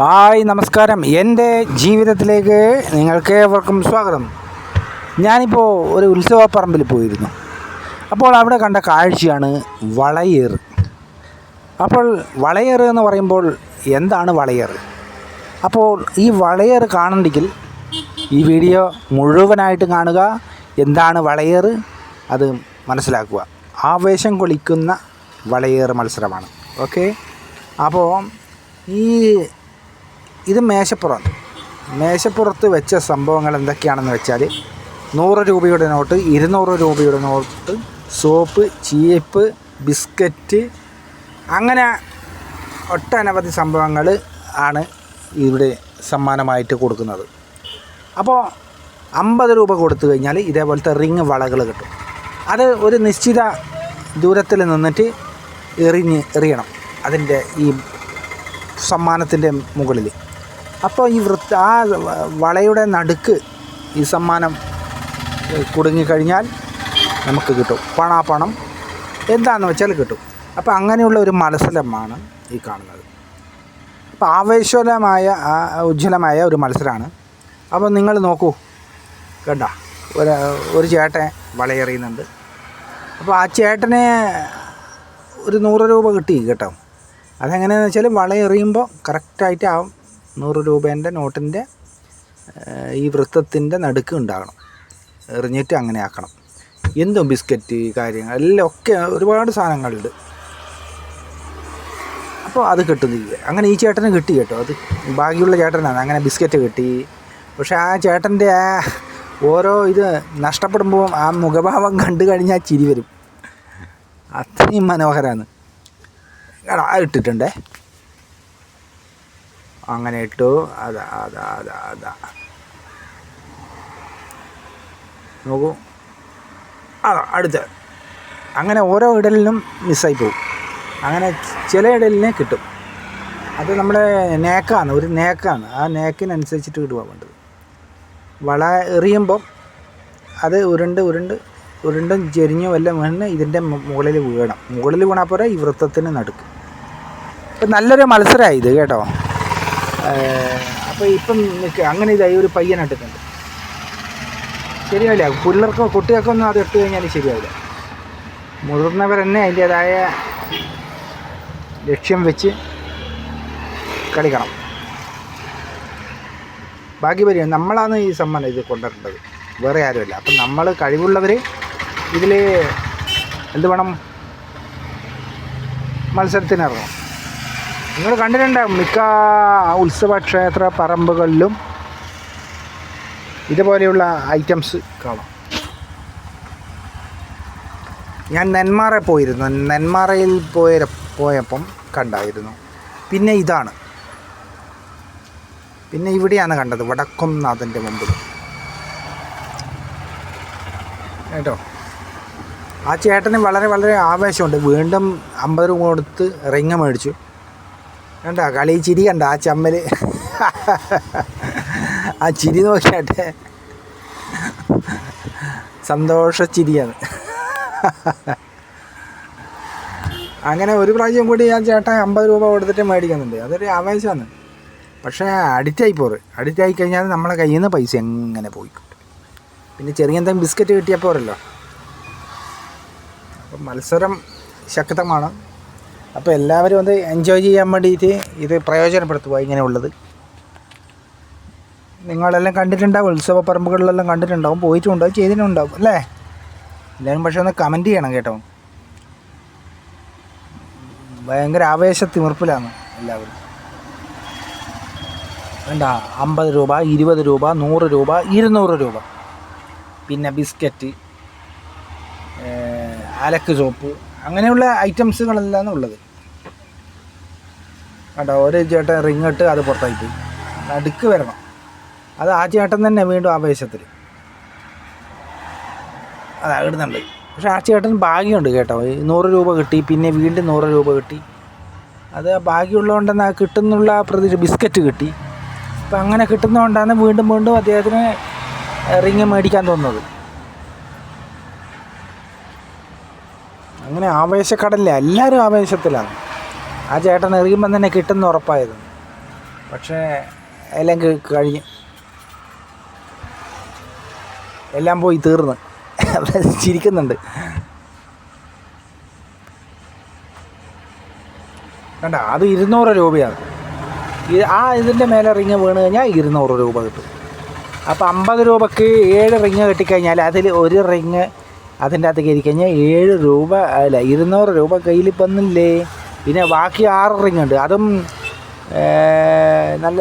Hi നമസ്കാരം. എന്റെ ജീവിതത്തിലേക്ക് നിങ്ങൾക്ക് ഏവർക്കും സ്വാഗതം. ഞാനിപ്പോൾ ഒരു ഉത്സവപ്പറമ്പിൽ പോയിരുന്നു. അപ്പോൾ അവിടെ കണ്ട കാഴ്ചയാണ് വളയേർ അപ്പോൾ വളയേർ എന്ന് പറയുമ്പോൾ എന്താണ് വളയേർ അപ്പോൾ ഈ വളയേർ കാണണ്ടെങ്കിൽ ഈ വീഡിയോ മുഴുവനായിട്ട് കാണുക. എന്താണ് വളയേർ അത് മനസ്സിലാക്കുക. ആവേശം കൊളിക്കുന്ന വളയേർ മത്സരമാണ്. ഓക്കെ? അപ്പോൾ ഈ ഇത് മേശപ്പുറമാണ് മേശപ്പുറത്ത് വെച്ച സംഭവങ്ങൾ എന്തൊക്കെയാണെന്ന് വെച്ചാൽ നൂറ് രൂപയുടെ നോട്ട് ഇരുന്നൂറ് രൂപയുടെ നോട്ട് സോപ്പ് ചീപ്പ് ബിസ്ക്കറ്റ് അങ്ങനെ ഒട്ടനവധി സംഭവങ്ങൾ ആണ് ഇവിടെ സമ്മാനമായിട്ട് കൊടുക്കുന്നത്. അപ്പോൾ അമ്പത് രൂപ കൊടുത്തു കഴിഞ്ഞാൽ ഇതേപോലത്തെ റിങ് വളകൾ കിട്ടും. അത് ഒരു നിശ്ചിത ദൂരത്തിൽ നിന്നിട്ട് എറിഞ്ഞ് എറിയണം അതിന്റെ ഈ സമ്മാനത്തിന്റെ മുകളിൽ അപ്പോൾ ഈ വൃത്ത ആ വളയുടെ നടുക്ക് ഈ സമ്മാനം കുടുങ്ങിക്കഴിഞ്ഞാൽ നമുക്ക് കിട്ടും. പണാപ്പണം എന്താണെന്ന് വെച്ചാൽ കിട്ടും. അപ്പോൾ അങ്ങനെയുള്ള ഒരു മത്സരമാണ് ഈ കാണുന്നത്. അപ്പോൾ ആവേശകരമായ ആ ഉജ്ജ്വലമായ ഒരു മത്സരമാണ്. അപ്പോൾ നിങ്ങൾ നോക്കൂ. കണ്ട ഒരു ഒരു ചേട്ടൻ വളയെറിയുന്നുണ്ട്. അപ്പോൾ ആ ചേട്ടനെ ഒരു നൂറ് രൂപ കിട്ടി കേട്ടോ. അതെങ്ങനെയാണെന്ന് വെച്ചാൽ വളയെറിയുമ്പോൾ കറക്റ്റായിട്ട് ആ നൂറ് രൂപേന്റെ നോട്ടിന്റെ ഈ വൃത്തത്തിന്റെ നടുക്ക് ഉണ്ടാകണം. എറിഞ്ഞിട്ട് അങ്ങനെ ആക്കണം. എന്തും ബിസ്ക്കറ്റ് കാര്യങ്ങൾ എല്ലാം ഒക്കെ ഒരുപാട് സാധനങ്ങളുണ്ട്. അപ്പോൾ അത് കിട്ടുന്നില്ല അങ്ങനെ ഈ ചേട്ടന് കിട്ടി കേട്ടോ. അത് ബാക്കിയുള്ള ചേട്ടനാണ്. അങ്ങനെ ബിസ്ക്കറ്റ് കിട്ടി. പക്ഷേ ആ ചേട്ടന്റെ ആ ഓരോ ഇത് നഷ്ടപ്പെടുമ്പോൾ ആ മുഖഭാവം കണ്ടു കഴിഞ്ഞാൽ ചിരി വരും. അത്രയും മനോഹരമാണ്. എടാ ഇട്ടിട്ടുണ്ടേ? അങ്ങനെ ഇട്ടു. അതാ അതാ അതാ അതാ. നോക്കൂ. അതാ അടുത്ത. അങ്ങനെ ഓരോ ഇടലിനും മിസ്സായി പോകും അങ്ങനെ ചില ഇടലിനെ കിട്ടും. അത് നമ്മുടെ നേക്കാണ് ഒരു നേക്കാണ്. ആ നേക്കിനനുസരിച്ചിട്ട് ഇടുക വേണ്ടത്. വള എറിയുമ്പം അത് ഉരുണ്ട് ഉരുണ്ട് ഉരുണ്ടും ചെരിഞ്ഞും എല്ലാം വീണ് ഇതിന്റെ മുകളിൽ വീണം മുകളിൽ വീണാൽ പോരാ ഈ വൃത്തത്തിന് നടുക്ക്. ഇപ്പം നല്ലൊരു മത്സരമായി ഇത് കേട്ടോ. അപ്പോൾ ഇപ്പം നിൽക്കുക അങ്ങനെ ഇതായി ഒരു ഇട്ടിട്ടുണ്ട് ശരിയാവില്ല. പിള്ളേർക്കോ കുട്ടികൾക്കോ ഒന്നും അത് ഇട്ട് കഴിഞ്ഞാൽ ശരിയാവില്ല. മുതിർന്നവർ തന്നെ അതിന്റേതായ ലക്ഷ്യം വെച്ച് കളിക്കണം. ബാക്കി വരും നമ്മളാണ് ഈ സമ്മാനം ഇത് കൊണ്ടുവരേണ്ടത്. വേറെ ആരുമല്ല. അപ്പം നമ്മൾ കഴിവുള്ളവർ ഇതിൽ എന്ത് വേണം? മത്സരത്തിന് ഇറങ്ങും നിങ്ങൾ കണ്ടിട്ടുണ്ട് മിക്ക ഉത്സവ ക്ഷേത്ര പറമ്പുകളിലും ഇതുപോലെയുള്ള ഐറ്റംസ് കാണാം. ഞാൻ നെന്മാറ പോയിരുന്നു. നെന്മാറയിൽ പോയ പോയപ്പം കണ്ടായിരുന്നു. പിന്നെ ഇതാണ്. പിന്നെ ഇവിടെയാണ് കണ്ടത് വടക്കും നാഥന്റെ മുമ്പിൽ. കേട്ടോ? ആ ചേട്ടന് വളരെ വളരെ ആവേശമുണ്ട്. വീണ്ടും അമ്പത് രൂപ കൊടുത്ത് റിങ് മേടിച്ചു. കണ്ട കളി ചിരി കണ്ട ആ ചമ്മൽ ആ ചിരി നോക്കിയാട്ടെ. സന്തോഷ ചിരിയാണ്. അങ്ങനെ ഒരു പ്രാവശ്യം കൂടി ആ ചേട്ടൻ അമ്പത് രൂപ കൊടുത്തിട്ട് മേടിക്കുന്നുണ്ട്. അതൊരു ആവേശമാണ്. പക്ഷേ അഡിക്റ്റായി പോറ് അഡിക്റ്റായി കഴിഞ്ഞാൽ നമ്മളെ കയ്യിൽ നിന്ന് പൈസ എങ്ങനെ പോയി പിന്നെ ചെറിയ എന്തെങ്കിലും ബിസ്ക്കറ്റ് കിട്ടിയാൽ പോരല്ലോ. അപ്പം മത്സരം ശക്തമാണ്. അപ്പോൾ എല്ലാവരും അത് എൻജോയ് ചെയ്യാൻ വേണ്ടിയിട്ട് ഇത് പ്രയോജനപ്പെടുത്തുക ഇങ്ങനെയുള്ളത്. നിങ്ങളെല്ലാം കണ്ടിട്ടുണ്ടാവും ഉത്സവ പറമ്പുകളിലെല്ലാം കണ്ടിട്ടുണ്ടാവും പോയിട്ടുണ്ടാവും ചെയ്തിട്ടുണ്ടാവും അല്ലേ? എല്ലാവരും പക്ഷേ ഒന്ന് കമന്റ് ചെയ്യണം കേട്ടോ. ഭയങ്കര ആവേശ തിമിർപ്പിലാണ് എല്ലാവരും. വേണ്ട അമ്പത് രൂപ ഇരുപത് രൂപ നൂറ് രൂപ ഇരുന്നൂറ് രൂപ. പിന്നെ ബിസ്ക്കറ്റ് അലക്ക് സോപ്പ് അങ്ങനെയുള്ള ഐറ്റംസുകളെല്ലാം ഉള്ളത്. കേട്ടോ ഒരു ചേട്ടൻ റിങ് ഇട്ട് അത് പുറത്തായി പോയി നടുക്ക് വരണം. അത് ആ ചേട്ടൻ തന്നെ വീണ്ടും ആവേശത്തിൽ അത് ഇടുന്നുണ്ട് പക്ഷെ ആ ചേട്ടൻ ഭാഗ്യമുണ്ട് കേട്ടോ. നൂറ് രൂപ കിട്ടി പിന്നെ വീണ്ടും നൂറ് രൂപ കിട്ടി. അത് ഭാഗ്യമുള്ളതുകൊണ്ടെന്ന് ആ കിട്ടുന്നുള്ള പ്രതി ബിസ്ക്കറ്റ് കിട്ടി. അപ്പം അങ്ങനെ കിട്ടുന്നതുകൊണ്ടാണ് വീണ്ടും വീണ്ടും അദ്ദേഹത്തിന് റിങ് മേടിക്കാൻ തോന്നുന്നത്. അങ്ങനെ ആവേശക്കടലില്ല എല്ലാവരും ആവേശത്തിലാണ്. ആ ചേട്ടൻ എറിയുമ്പം തന്നെ കിട്ടുന്ന ഉറപ്പായത് പക്ഷേ എല്ലാം കഴിഞ്ഞ്. എല്ലാം പോയി തീർന്ന്. ചിരിക്കുന്നുണ്ട്. കണ്ട അത് ഇരുന്നൂറ് രൂപയാണ്. ആ ഇതിന്റെ മേലെ റിങ് വീണ് കഴിഞ്ഞാൽ ഇരുന്നൂറ് രൂപ കിട്ടും. അപ്പോൾ അമ്പത് രൂപയ്ക്ക് ഏഴ് റിങ് കെട്ടിക്കഴിഞ്ഞാൽ അതിൽ ഒരു റിങ് അതിന്റെ അകത്ത് കയറി കഴിഞ്ഞാൽ ഏഴ് രൂപ അല്ല ഇരുന്നൂറ് രൂപ കയ്യിൽ വന്നില്ലേ പിന്നെ ബാക്കി ആറ് റിങ് ഉണ്ട്. അതും നല്ല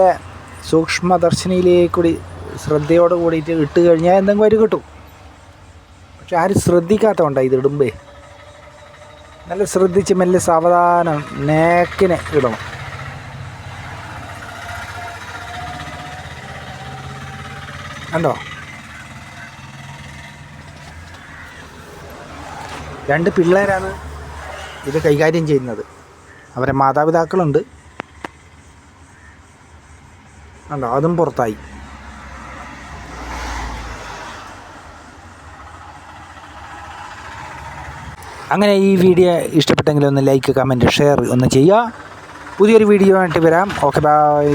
സൂക്ഷ്മദർശിനിയിലേക്ക് കൂടി ശ്രദ്ധയോട് കൂടിയിട്ട് ഇട്ട് കഴിഞ്ഞാൽ എന്തെങ്കിലും ഒരു കിട്ടും. പക്ഷെ ആരും ശ്രദ്ധിക്കാത്തതുകൊണ്ടാണ് ഇത് ഇടുമ്പേ. നല്ല ശ്രദ്ധിച്ച് മെല്ലെ സാവധാനം നേക്കിനെ ഇടണം. കണ്ടോ? രണ്ട് പിള്ളേരാണ് ഇത് കൈകാര്യം ചെയ്യുന്നത്. അവരെ മാതാപിതാക്കളുണ്ട്. ഉണ്ടോ അതും പുറത്തായി. അങ്ങനെ ഈ വീഡിയോ ഇഷ്ടപ്പെട്ടെങ്കിൽ ഒന്ന് ലൈക്ക് കമന്റ് ഷെയർ ഒന്ന് ചെയ്യുക. പുതിയൊരു വീഡിയോ ആയിട്ട് വരാം. Okay bye